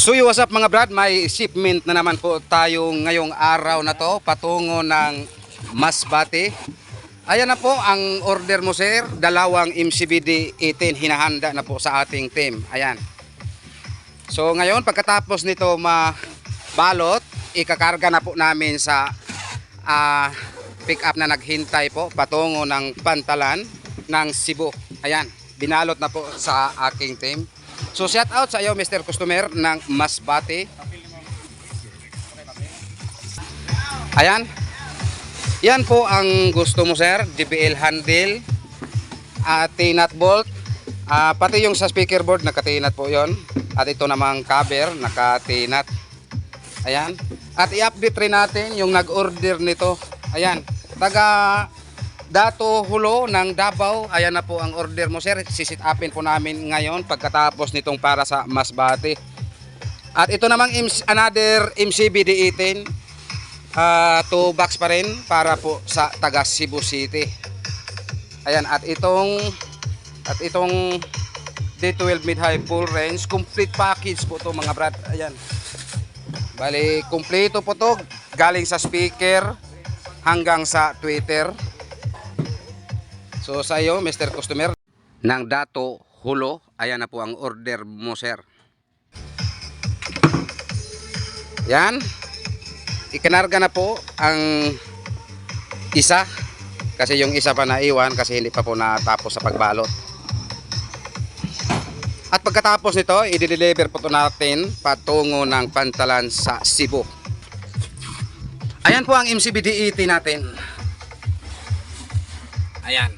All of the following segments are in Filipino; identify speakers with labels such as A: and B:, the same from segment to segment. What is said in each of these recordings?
A: So what's up mga brad? May shipment na naman po tayo ngayong araw na to patungo ng Masbate. Ayan na po ang order mo sir, dalawang MCBD 18 hinahanda na po sa ating team. Ayan. So ngayon pagkatapos nito mabalot, ikakarga na po namin sa ah, pick up na naghintay po patungo ng pantalan ng Cebu. Ayan, binalot na po sa aking team. So shout out sa iyo Mr. Customer ng Masbate. Ayan. Yan po ang gusto mo sir, JBL handle, at nut bolt, Ah, pati yung sa speaker board nakatinat po yon at ito namang cover nakatinat. Ayan. At i-update rin natin yung nag-order nito. Ayan. Taga Dato Hulo ng Davao. Ayan na po ang order mo sir. Sisit upin po namin ngayon pagkatapos nitong para sa Masbate. At ito namang another MCBD 18. Ah, two box pa rin para po sa taga Cebu City. Ayan, at itong at itong D12 mid-high full range complete package po to mga brad. Ayan. Bali, kumpleto po to galing sa speaker hanggang sa Twitter. So sa iyo, Mr. Customer ng Dato Hulo, ayan na po ang order mo, sir. Yan. Ikinarga na po ang isa kasi yung isa pa naiwan kasi hindi pa po natapos sa pagbalot. At pagkatapos nito, i-deliver po natin patungo ng pantalan sa Cebu. Ayan po ang MCBD 80 natin. Ayan.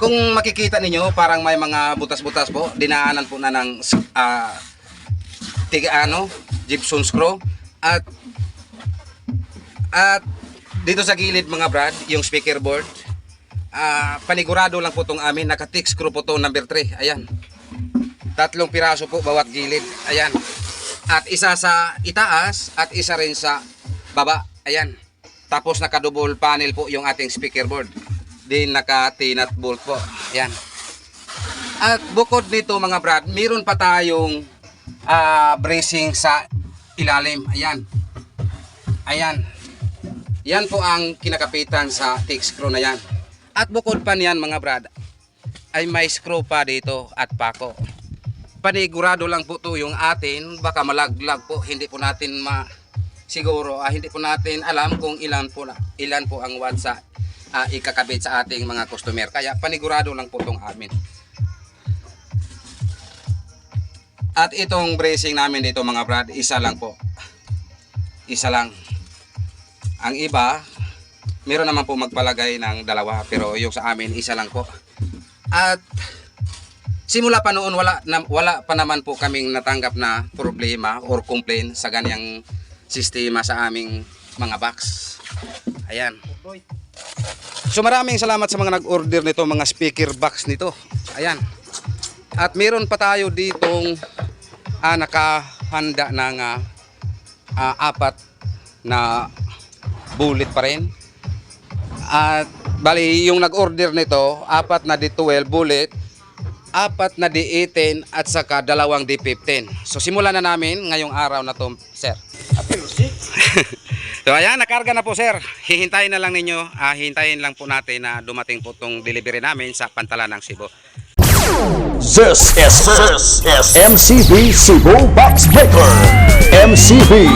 A: Kung makikita ninyo, parang may mga butas-butas po. Dinaanan po na ng ah, tiga ano, gypsum screw. At at dito sa gilid mga brad, yung speaker board, ah panigurado lang po tong amin, naka-tick screw po to number 3. Ayan. Tatlong piraso po bawat gilid. Ayan. At isa sa itaas at isa rin sa baba. Ayan. Tapos naka-double panel po yung ating speaker board. Din naka-tinat bolt po. Ayan. At bukod nito mga brad, meron pa tayong ah, bracing sa ilalim. Ayan. Ayan. Yan po ang kinakapitan sa tick screw na yan. At bukod pa niyan mga brad, ay may screw pa dito at pako. Panigurado lang po to yung atin, baka malaglag po, hindi po natin ma siguro, ah, hindi po natin alam kung ilan po na, ilan po ang watt sa ah, ikakabit sa ating mga customer. Kaya panigurado lang po tong amin. At itong bracing namin dito mga brad, isa lang po. Isa lang. Ang iba, meron naman po magpalagay ng dalawa pero yung sa amin isa lang po. At simula pa noon wala na, wala pa naman po kaming natanggap na problema or complaint sa ganyang sistema sa aming mga box. Ayan. So maraming salamat sa mga nag-order nito mga speaker box nito. Ayan. At meron pa tayo ditong ah, nakahanda ng ah, ah, apat na bullet pa rin. At bali yung nag-order nito, apat na D12 bullet, apat na D18 at saka dalawang D15. So simulan na namin ngayong araw na to, sir. so ayan, nakarga na po sir. Hihintayin na lang ninyo, ah, hihintayin lang po natin na dumating po tong delivery namin sa pantalan ng Cebu.
B: This is, this is MCB Cebu Box Breaker. MCB,